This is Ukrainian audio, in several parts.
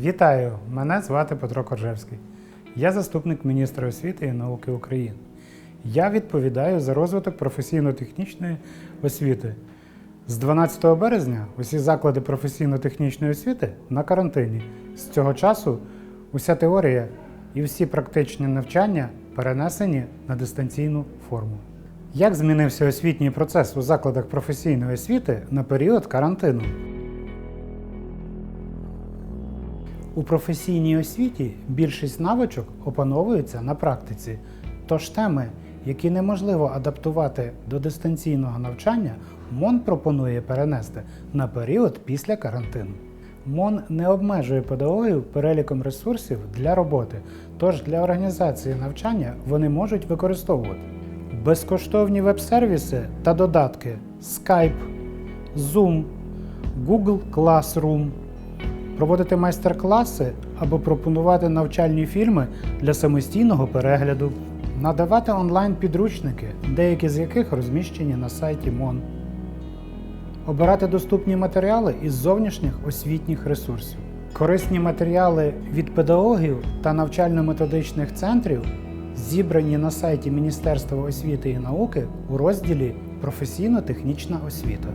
Вітаю! Мене звати Петро Коржевський. Я заступник міністра освіти і науки України. Я відповідаю за розвиток професійно-технічної освіти. З 12 березня усі заклади професійно-технічної освіти на карантині. З цього часу уся теорія і всі практичні навчання перенесені на дистанційну форму. Як змінився освітній процес у закладах професійної освіти на період карантину? У професійній освіті більшість навичок опановується на практиці, тож теми, які неможливо адаптувати до дистанційного навчання, МОН пропонує перенести на період після карантину. МОН не обмежує педагогів переліком ресурсів для роботи, тож для організації навчання вони можуть використовувати безкоштовні веб-сервіси та додатки Skype, Zoom, Google Classroom, проводити майстер-класи або пропонувати навчальні фільми для самостійного перегляду, надавати онлайн-підручники, деякі з яких розміщені на сайті МОН, обирати доступні матеріали із зовнішніх освітніх ресурсів. Корисні матеріали від педагогів та навчально-методичних центрів зібрані на сайті Міністерства освіти і науки у розділі Професійно-технічна освіта.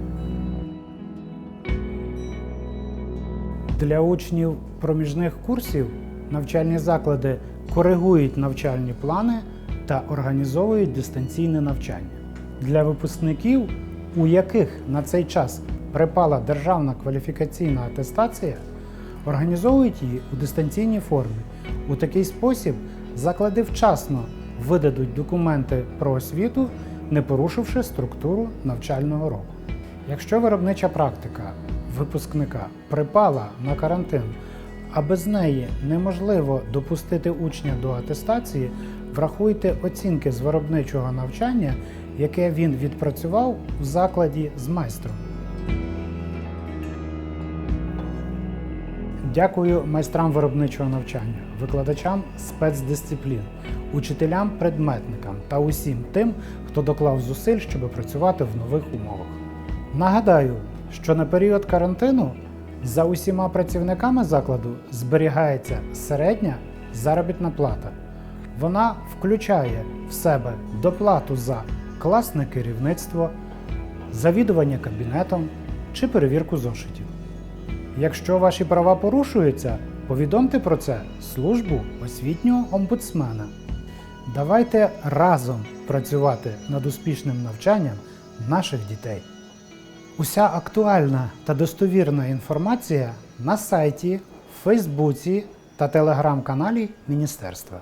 Для учнів проміжних курсів навчальні заклади коригують навчальні плани та організовують дистанційне навчання. Для випускників, у яких на цей час припала державна кваліфікаційна атестація, організовують її у дистанційній формі. У такий спосіб заклади вчасно видадуть документи про освіту, не порушивши структуру навчального року. Якщо виробнича практика випускника припала на карантин, а без неї неможливо допустити учня до атестації, врахуйте оцінки з виробничого навчання, яке він відпрацював у закладі з майстром. Дякую майстрам виробничого навчання, викладачам спецдисциплін, учителям-предметникам та усім тим, хто доклав зусиль, щоб працювати в нових умовах. Нагадаю, що на період карантину за усіма працівниками закладу зберігається середня заробітна плата. Вона включає в себе доплату за класне керівництво, завідування кабінетом чи перевірку зошитів. Якщо ваші права порушуються, повідомте про це службу освітнього омбудсмена. Давайте разом працювати над успішним навчанням наших дітей. Уся актуальна та достовірна інформація на сайті, Фейсбуці та телеграм-каналі Міністерства.